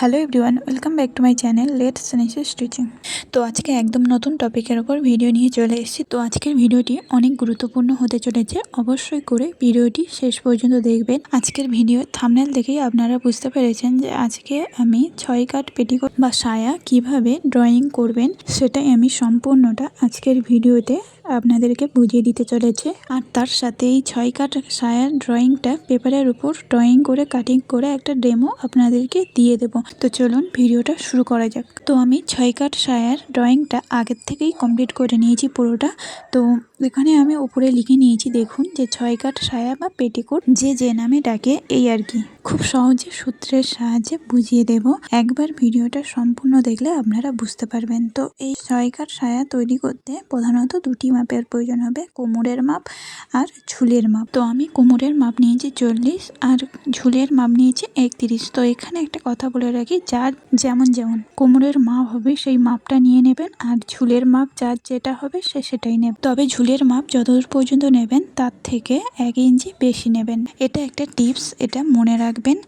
Hello everyone welcome back to my channel late সেনেসিস stitching তো আজকে একদম নতুন টপিকের ওপর ভিডিও নিয়ে চলে এসেছি। তো আজকের ভিডিওটি অনেক গুরুত্বপূর্ণ হতে চলেছে। অবশ্যই করে ভিডিওটি শেষ পর্যন্ত দেখবেন। আজকের ভিডিও থামনেল দেখেই আপনারা বুঝতে পেরেছেন যে আজকে আমি ছয় কাট পেটিকোট বা সায়া কীভাবে ড্রয়িং করবেন, সেটাই আমি সম্পূর্ণটা আজকের ভিডিওতে আপনাদেরকে বুঝিয়ে দিতে চলেছে। আর তার সাথে এই ছয় কাট সায়ার ড্রয়িংটা পেপারের উপর ড্রয়িং করে, কাটিং করে একটা ডেমো আপনাদেরকে দিয়ে দেব। তো চলুন ভিডিওটা শুরু করা যাক। তো আমি ছয় কাট সায়ার ড্রয়িংটা আগের থেকেই কমপ্লিট করে নিয়েছি পুরোটা। তো এখানে আমি উপরে লিখে নিয়েছি, দেখুন যে ছয় কাট সায়া বা পেটিকোট যে যে নামে ডাকে, এই আর কি। খুব সহজে সূত্রের সাহায্যে বুঝিয়ে দেব। একবার ভিডিওটা সম্পূর্ণ দেখলে আপনারা বুঝতে পারবেন। তো এই ছয় কাট সায়া তৈরি করতে প্রধানত দুটি মাপের প্রয়োজন হবে, কোমরের মাপ আর ঝুলের মাপ। তো আমি কোমরের মাপ নিয়েছি চল্লিশ আর ঝুলের মাপ নিয়েছি একত্রিশ। তো এখানে একটা কথা বলে রাখি, যার যেমন যেমন কোমরের মাপ হবে সেই মাপটা নিয়ে নেবেন আর ঝুলের মাপ যার যেটা হবে সে সেটাই নেবে। তবে ঝুলের মাপ যতদূর পর্যন্ত নেবেন তার থেকে এক ইঞ্চি বেশি নেবেন। এটা একটা টিপস, এটা মনে রাখবেন।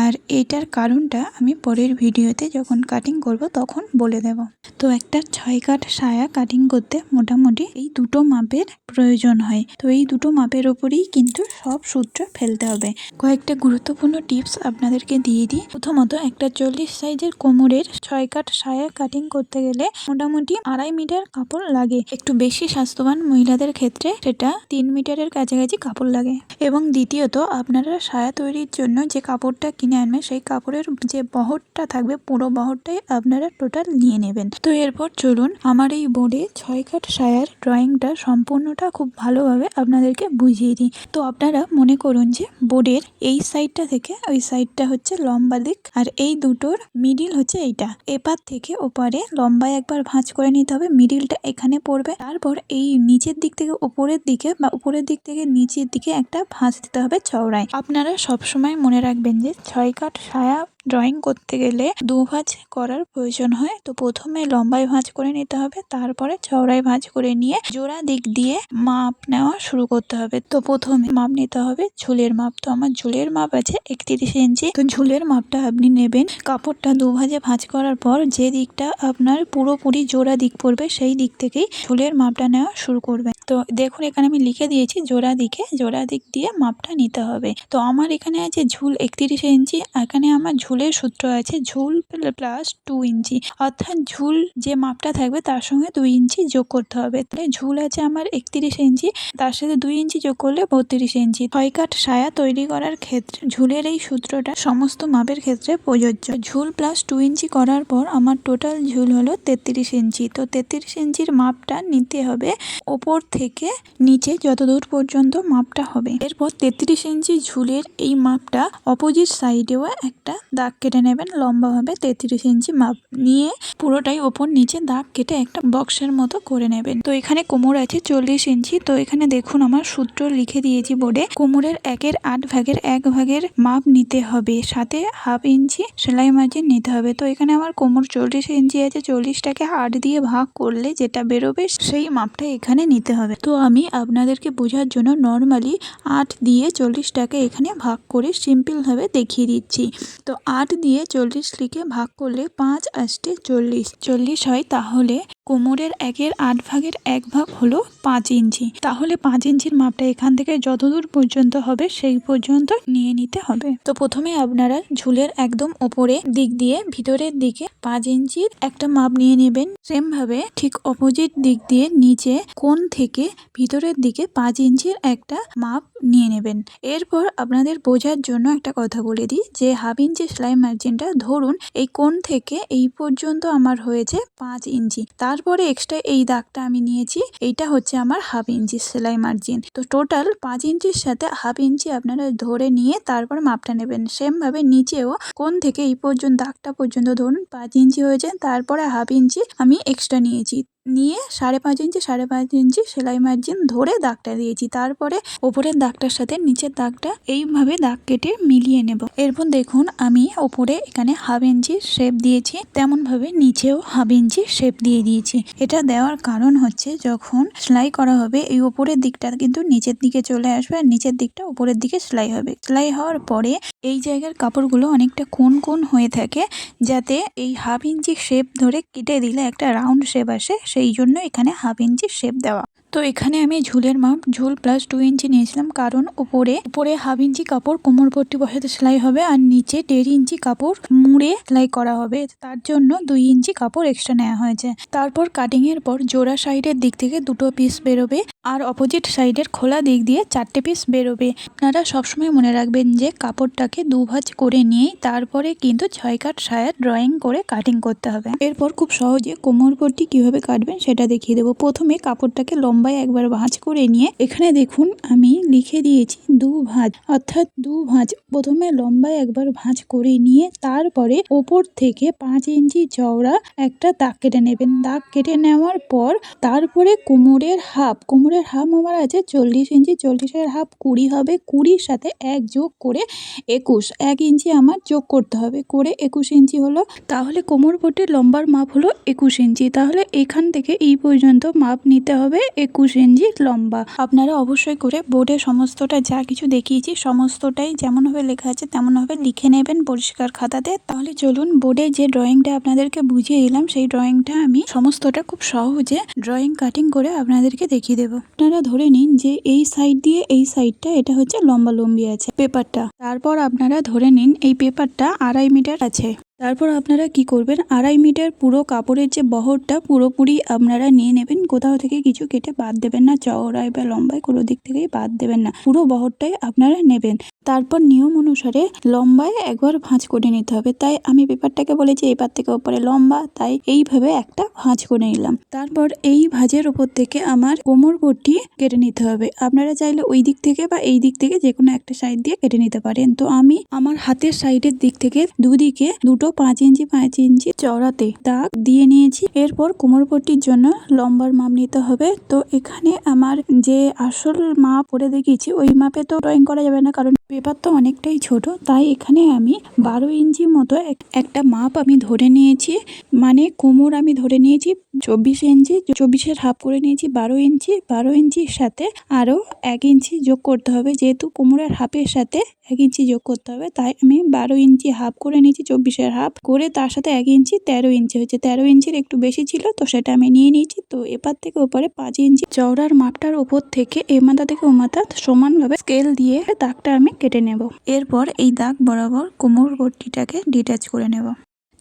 আর এটার কারণটা আমি পরের ভিডিওতে যখন কাটিং করব তখন বলে দেব। তো একটা ছয় কাঠ সায়া কাটিং করতে মোটামুটি এই দুটো মাপের প্রয়োজন হয়। তো এই দুটো মাপের ওপরেই কিন্তু সব সূত্র ফেলতে হবে। কয়েকটা গুরুত্বপূর্ণ টিপস আপনাদেরকে দিয়ে দিই। প্রথমত একটা চল্লিশ সাইজের কোমরের ছয় কাঠ সায়া কাটিং করতে গেলে মোটামুটি আড়াই মিটার কাপড় লাগে। একটু বেশি স্বাস্থ্যবান মহিলাদের ক্ষেত্রে সেটা তিন মিটারের কাছাকাছি কাপড় লাগে। এবং দ্বিতীয়ত আপনারা সায়া তৈরির জন্য যে কাপড়টা কিনে আনবেন সেই কাপড়ের যে বহরটা থাকবে, পুরো বহরটাই আপনারা টোটাল নিয়ে নেবেন। তো এরপর চলুন, আমার এই বোর্ডে ছয় কাঠ সায়ার ড্রয়িংটা সম্পূর্ণটা খুব ভালোভাবে আপনাদেরকে বুঝিয়ে দিই। তো আপনারা মনে করুন যে বোর্ডের এই সাইডটা থেকে, ওই সাইডটা হচ্ছে লম্বা দিক আর এই দুটোর মিডিল হচ্ছে এইটা। এপার থেকে ওপারে লম্বায় একবার ভাঁজ করে নিতে হবে মিডিলটা এখানে পড়বে। তারপর এই নিচের দিক থেকে উপরের দিকে বা উপরের দিক থেকে নিচের দিকে একটা ভাঁজ দিতে হবে চওড়ায়। আপনারা সবসময় মনে রাখবেন যে ছয় কাঠ সায়া ড্রয়িং করতে গেলে দু ভাঁজ করার প্রয়োজন হয়। তো প্রথমে লম্বায় ভাঁজ করে নিতে হবে, তারপরে চওড়ায় ভাঁজ করে নিয়ে জোড়া দিক দিয়ে মাপ নেওয়া শুরু করতে হবে। তো প্রথমে মাপ নিতে হবে ঝুলের মাপ। তো আমার ঝুলের মাপ আছে একত্রিশ ইঞ্চি। তো ঝুলের মাপটা আপনি নেবেন। কাপড়টা দু ভাঁজে ভাঁজ করার পর যে দিকটা আপনার পুরোপুরি জোড়া দিক পড়বে, সেই দিক থেকেই ঝুলের মাপটা নেওয়া শুরু করবেন। তো দেখুন, এখানে আমি লিখে দিয়েছি জোড়া দিকে, জোড়া দিক দিয়ে মাপটা নিতে হবে। তো আমার এখানে আছে ঝুল একত্রিশ ইঞ্চি, এখানে আমার ঝুলের সূত্র আছে ঝুল প্লাস টু ইঞ্চি। অর্থাৎ ঝুল যে মাপটা থাকবে তার সঙ্গে দুই ইঞ্চি যোগ করতে হবে। তাহলে ঝুল আছে আমার একত্রিশ ইঞ্চি, তার সাথে দুই ইঞ্চি যোগ করলে বত্রিশ ইঞ্চি। ছয় কাঠ সায়া তৈরি করার ক্ষেত্রে ঝুলের এই সূত্রটা সমস্ত মাপের ক্ষেত্রে প্রযোজ্য। ঝুল প্লাস টু ইঞ্চি করার পর আমার টোটাল ঝুল হলো তেত্রিশ ইঞ্চি। তো তেত্রিশ ইঞ্চির মাপটা নিতে হবে ওপর থেকে নিচে যতদূর পর্যন্ত মাপটা হবে। এরপর তেত্রিশ ইঞ্চি ঝুলের এই মাপটা অপোজিট সাইডেও একটা দাগ কেটে নেবেন লম্বাভাবে তেত্রিশ ইঞ্চি মাপ নিয়ে পুরোটাই ওপর নিচে দাগ কেটে একটা বক্সের মতো করে নেবেন। তো এখানে কোমর আছে চল্লিশ ইঞ্চি। তো এখানে দেখুন আমার সূত্র লিখে দিয়েছি বোর্ডে, কোমরের একের আট ভাগের এক ভাগের মাপ নিতে হবে। সাথে হাফ ইঞ্চি সেলাই মার্জিন নিতে হবে। তো এখানে আমার কোমর চল্লিশ ইঞ্চি আছে, চল্লিশটাকে আট দিয়ে ভাগ করলে যেটা বেরোবে সেই মাপটা এখানে নিতে হবে। তো আমি আপনাদেরকে বোঝার জন্য নর্মালি আট দিয়ে চল্লিশটাকে এখানে ভাগ করে সিম্পলভাবে দেখিয়ে দিচ্ছি। তো আট দিয়ে চল্লিশ লিখে ভাগ করলে পাঁচ আষ্টে চল্লিশ। চল্লিশ হয় তাহলে কোমরের একের আট ভাগের এক ভাগ হলো পাঁচ ইঞ্চি। তাহলে পাঁচ ইঞ্চির মাপটা এখান থেকে যতদূর পর্যন্ত হবে সেই পর্যন্ত নিয়ে নিতে হবে। তো প্রথমে আপনারা ঝুলের একদম ওপরে দিক দিয়ে ভিতরের দিকে পাঁচ ইঞ্চির একটা মাপ নিয়ে নেবেন। সেম ভাবে ঠিক অপোজিট দিক দিয়ে নিচে কোন থেকে ভিতরের দিকে পাঁচ ইঞ্চির একটা মাপ নিয়ে নেবেন। এরপর আপনাদের বোঝার জন্য একটা কথা বলে দিই যে হাফ ইঞ্চি সেলাই মার্জিনটা ধরুন এই কোন থেকে এই পর্যন্ত আমার হয়েছে পাঁচ ইঞ্চি। তারপরে এক্সট্রা এই দাগটা আমি নিয়েছি। এইটা হচ্ছে আমার হাফ ইঞ্চি সেলাই মার্জিন তো টোটাল পাঁচ ইঞ্চির সাথে হাফ ইঞ্চি আপনারা ধরে নিয়ে তারপর মাপটা নেবেন। সেমভাবে নিচেও কোন থেকে এই পর্যন্ত দাগটা পর্যন্ত ধরুন পাঁচ ইঞ্চি হয়েছে, তারপরে হাফ ইঞ্চি আমি এক্সট্রা নিয়েছি। নিয়ে সাড়ে পাঁচ ইঞ্চি সাড়ে পাঁচ ইঞ্চি সেলাই মার্জিন ধরে দাগটা দিয়েছি। তারপরে ওপরের দাগটার সাথে নিচের দাগটা এইভাবে দাগ কেটে মিলিয়ে নেব। এরপর দেখুন আমি ওপরে এখানে হাফ ইঞ্চি শেপ দিয়েছি। তেমনভাবে নিচেও হাফ ইঞ্চি শেপ দিয়ে দিয়েছি। নিয়েছি এটা দেওয়ার কারণ হচ্ছে যখন সেলাই করা হবে, এই উপরের দিকটা কিন্তু নিচের দিকে চলে আসবে আর নিচের দিকটা উপরের দিকে সেলাই হবে। সেলাই হওয়ার পরে এই জায়গার কাপড়গুলো অনেকটা কোন কোন হয়ে থাকে যাতে এই হাফ ইঞ্চি শেপ ধরে কেটে দিলে একটা রাউন্ড শেপ আসে, সেই জন্য এখানে হাফ ইঞ্চি শেপ দেওয়া। তো এখানে আমি ঝুলের মাপ, ঝুল প্লাস টু ইঞ্চি নিয়েছিলাম, কারণ উপরে উপরে হাফ ইঞ্চি কাপড় কোমর বসাতে সেলাই হবে আর নিচে দেড় ইঞ্চি কাপড় মুড়ে সেলাই করা হবে। তার জন্য দুই ইঞ্চি কাপড় এক্সট্রা নেওয়া হয়েছে। তারপর কাটিং এর পর জোড়া সাইডের দিক থেকে দুটো পিস বেরোবে আর অপোজিট সাইডের খোলা দিক দিয়ে চারটে পিস বেরোবে। আপনারা সবসময় মনে রাখবেন যে কাপড়টাকে দুভাজ করে নিয়েই তারপরে কিন্তু ছয় কাট সায়ার ড্রয়িং করে কাটিং করতে হবে। এরপর খুব সহজে কোমর কীভাবে কাটবেন সেটা দেখিয়ে দেবো। প্রথমে কাপড়টাকে লম্বায় একবার ভাঁজ করে নিয়ে এখানে দেখুন আমি লিখে দিয়েছি দু ভাঁজ। অর্থাৎ দু ভাঁজ। প্রথমে লম্বায় একবার ভাঁজ করে নিয়ে তারপরে ওপর থেকে পাঁচ ইঞ্চি চওড়া একটা দাগ কেটে নেবেন। দাগ কেটে নেওয়ার পর তারপরে কোমরের হাফ কোমরের হাফ আমার আছে চল্লিশ ইঞ্চি, চল্লিশের হাফ কুড়ি হবে। কুড়ির সাথে এক যোগ করে একুশ, এক ইঞ্চি আমার যোগ করতে হবে। করে একুশ ইঞ্চি হলো, তাহলে কোমর পট্টির লম্বার মাপ হলো একুশ ইঞ্চি। তাহলে এখান থেকে এই পর্যন্ত মাপ নিতে হবে। একুশ ইঞ্চি লম্বা। আপনারা অবশ্যই করে বোর্ডে সমস্তটা যা কিছু দেখিয়েছি, সমস্তটাই যেমনভাবে লেখা আছে তেমনভাবে লিখে নেবেন পরিষ্কার খাতাতে। তাহলে চলুন বোর্ডে যে ড্রয়িংটা আপনাদেরকে বুঝিয়ে দিলাম, সেই ড্রয়িংটা আমি সমস্তটা খুব সহজে ড্রয়িং কাটিং করে আপনাদেরকে দেখিয়ে দেবো। আপনারা ধরে নিন যে এই সাইড দিয়ে এই সাইডটা এটা হচ্ছে লম্বা লম্বি আছে পেপারটা। তারপর আপনারা ধরে নিন এই পেপারটা আড়াই মিটার আছে। তারপর আপনারা কি করবেন? আড়াই মিটার পুরো কাপড়ের যে বহরটা পুরোপুরি আপনারা নিয়ে নেবেন। কোথাও থেকে কিছু কেটে বাদ দেবেন না। চওড়ায় বা লম্বায় কোনো দিক থেকেই বাদ দেবেন না। পুরো বহরটাই আপনারা নেবেন। তারপর নিয়ম অনুসারে লম্বায় একবার ভাঁজ করে নিতে হবে। তাই আমি পেপারটাকে বলেছি এপার থেকে ওপরে লম্বা, তাই এইভাবে একটা ভাঁজ করে নিলাম। তারপর এই ভাঁজের উপর থেকে আমার কোমর পট্টি কেটে নিতে হবে। আপনারা চাইলে ওই দিক থেকে বা এই দিক থেকে যে কোনো একটা সাইড দিয়ে কেটে নিতে পারেন। তো আমি আমার হাতের সাইডের দিক থেকে দুদিকে দুটো পাঁচ ইঞ্চি পাঁচ ইঞ্চি চড়াতে দাগ দিয়ে নিয়েছি। এরপর কোমর পট্টির জন্য লম্বার মাপ নিতে হবে। তো এখানে আমার যে আসল মাপ করে দেখিয়েছি, ওই মাপে তো ড্রয়িং করা যাবে না, কারণ পেপার তো অনেকটাই ছোট, তাই এখানে আমি বারো ইঞ্চি মতো এক- একটা মাপ আমি ধরে নিয়েছি। মানে কোমর আমি ধরে নিয়েছি চব্বিশ ইঞ্চি, চব্বিশের হাফ করে নিয়েছি বারো ইঞ্চি, বারো ইঞ্চির সাথে আরও এক ইঞ্চি যোগ করতে হবে, যেহেতু কোমরের হাফের সাথে এক ইঞ্চি যোগ করতে হবে। তাই আমি বারো ইঞ্চি হাফ করে নিয়েছি, চব্বিশের হাফ করে তার সাথে এক ইঞ্চি তেরো ইঞ্চি হয়েছে। তেরো ইঞ্চির একটু বেশি ছিল, তো সেটা আমি নিয়ে নিয়েছি। তো এপার থেকে ওপারে পাঁচ ইঞ্চি। চওড়ার মাপটার ওপর থেকে এ মাথা থেকে ও মাথা সমানভাবে স্কেল দিয়ে দাগটা আমি কেটে নেব। এরপর এই দাগ বরাবর কোমর বটিটাকে ডিটাচ করে নেব।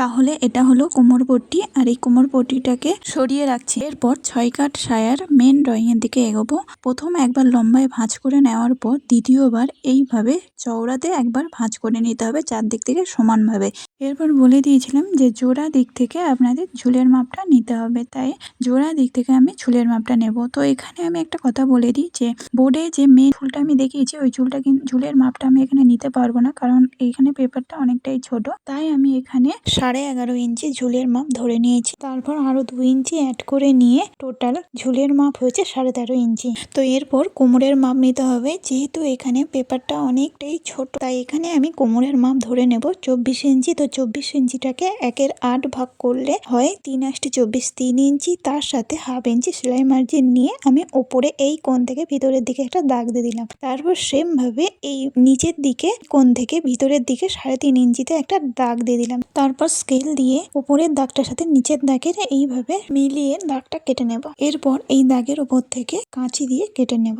তাহলে এটা হলো কোমর পট্টি, আর এই কোমর পট্টিটাকে সরিয়ে রাখছি। এরপর ছয় কাট সায়ার মেন ড্রয়িং এর দিকে এগোবো। প্রথম একবার লম্বায় ভাঁজ করে নেওয়ার পর দ্বিতীয়বার এইভাবে চওড়াতে একবার ভাঁজ করে নিতে হবে চারদিক থেকে সমানভাবে। এরপর বলে দিয়েছিলাম যে জোড়া দিক থেকে আপনাদের ঝুলের মাপটা নিতে হবে। তাই জোড়া দিক থেকে আমি ঝুলের মাপটা নেব। তো এখানে আমি একটা কথা বলে দিই যে বোর্ডে যে মেন চুলটা আমি দেখিয়েছি, ওই চুলটা কিন্তু ঝুলের মাপটা আমি এখানে নিতে পারব না। কারণ এইখানে পেপারটা অনেকটাই ছোট। তাই আমি এখানে সাড়ে এগারো ইঞ্চি ঝুলের মাপ ধরে নিয়েছি। তারপর আরও দু ইঞ্চি অ্যাড করে নিয়ে টোটাল ঝুলের মাপ হয়েছে সাড়ে তেরো ইঞ্চি। তো এরপর কোমরের মাপ নিতে হবে। যেহেতু এখানে পেপারটা অনেকটাই ছোট, তাই এখানে আমি কোমরের মাপ ধরে নেব চব্বিশ ইঞ্চি। তো চব্বিশ ইঞ্চিটাকে একের আট ভাগ করলে হয় তিন আষ্টি চব্বিশ তিন ইঞ্চি। তার সাথে হাফ ইঞ্চি সেলাই মার্জিন নিয়ে আমি ওপরে এই কোণ থেকে ভিতরের দিকে একটা দাগ দিয়ে দিলাম। তারপর সেম ভাবে এই নিচের দিকে কোণ থেকে ভিতরের দিকে সাড়ে তিন ইঞ্চিতে একটা দাগ দিয়ে দিলাম। তারপর স্কেল দিয়ে উপরের দাগটার সাথে নিচের দাগের এইভাবে মিলিয়ে দাগটা কেটে নেব। এরপর এই দাগের উপর থেকে কাঁচি দিয়ে কেটে নেব।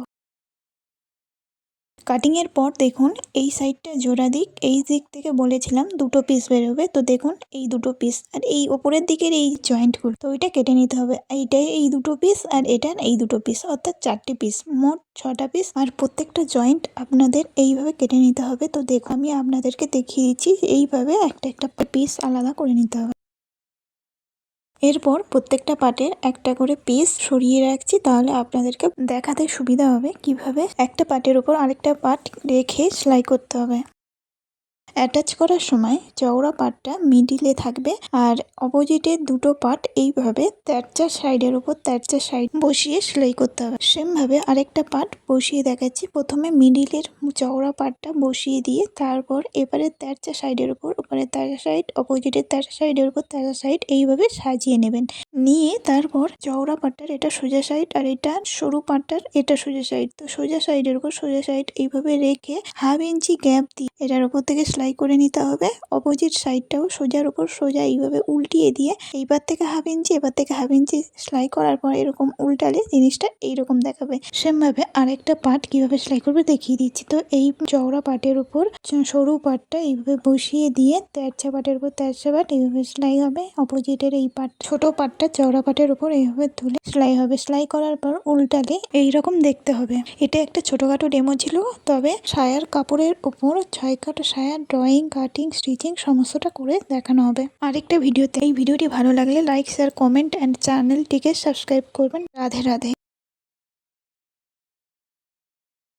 কাটিং এর পর দেখুন, এই সাইডটা জোড়া দিক, এই দিক থেকে বলেছিলাম দুটো পিস বেরোবে, তো দেখুন এই দুটো পিস আর এই ওপরের দিকের এই জয়েন্টগুলো তো ওইটা কেটে নিতে হবে, এইটাই এই দুটো পিস আর এটার এই দুটো পিস অর্থাৎ চারটে পিস মোট ছটা পিস আর প্রত্যেকটা জয়েন্ট আপনাদের এইভাবে কেটে নিতে হবে, তো দেখুন আমি আপনাদেরকে দেখিয়ে দিচ্ছি এইভাবে একটা একটা পিস আলাদা করে নিতে হবে। এরপর প্রত্যেকটা পার্টের একটা করে পিস সরিয়ে রাখছি, তাহলে আপনাদেরকে দেখাতে সুবিধা হবে কীভাবে একটা পাটের উপর আরেকটা পাট রেখে সেলাই করতে হবে। অ্যাটাচ করার সময় চওড়া পাটটা মিডিলে থাকবে আর অপোজিটে দুটো পাট এইভাবে তেরচার সাইডের উপর তেরচার সাইড বসিয়ে সেলাই করতে হবে। সেমভাবে আরেকটা পাট বসিয়ে দেখাচ্ছি। প্রথমে মিডিলের চওড়া পাটটা বসিয়ে দিয়ে তারপর এবারে তেরচা সাইডের উপর, উপরে তেরচা সাইড অপোজিটের তেরচা সাইডের উপর তেরচা সাইড এইভাবে সাজিয়ে নেবেন। নিয়ে তারপর চওড়া পাটটার এটা সোজা সাইড আর এটা সরু পাটটার এটা সোজা সাইড তো সোজা সাইডের উপর সোজা সাইড এইভাবে রেখে হাফ ইঞ্চি গ্যাপ দিয়ে এটার উপর থেকে সেলাই করে নিতে হবে। অপোজিট সাইডটাও সোজার উপর সোজা এইভাবে উল্টিয়ে দিয়ে এইবার থেকে হাফ ইঞ্চি এবার থেকে হাফ ইঞ্চি সেলাই করার পর এরকম উল্টালে জিনিসটা এইরকম দেখাবে। সেম ভাবে আরেকটা পাট কীভাবে সেলাই করবে দেখিয়ে দিচ্ছি। তো এই চওড়া পাটের উপর সরু পাটটা এইভাবে বসিয়ে দিয়ে তেরচা পাটের উপর তেরচা পাট এইভাবে সেলাই হবে। অপোজিটের এই পাট ছোট পাটটা চওড়া পাটের উপর এইভাবে তুলে সেলাই হবে। সেলাই করার পর উল্টালে এইরকম দেখতে হবে। এটা একটা ছোটখাটো ডেমো ছিল, তবে সায়ার কাপড়ের উপর ছয় কাটা সায়ার ড্রয়িং কাটিং স্টিচিং সমস্তটা করে দেখানো হবে। আরেকটা ভিডিওতে। এই ভিডিওটি ভালো লাগলে লাইক শেয়ার কমেন্ট অ্যান্ড চ্যানেলটিকে সাবস্ক্রাইব করবেন। রাধে রাধে।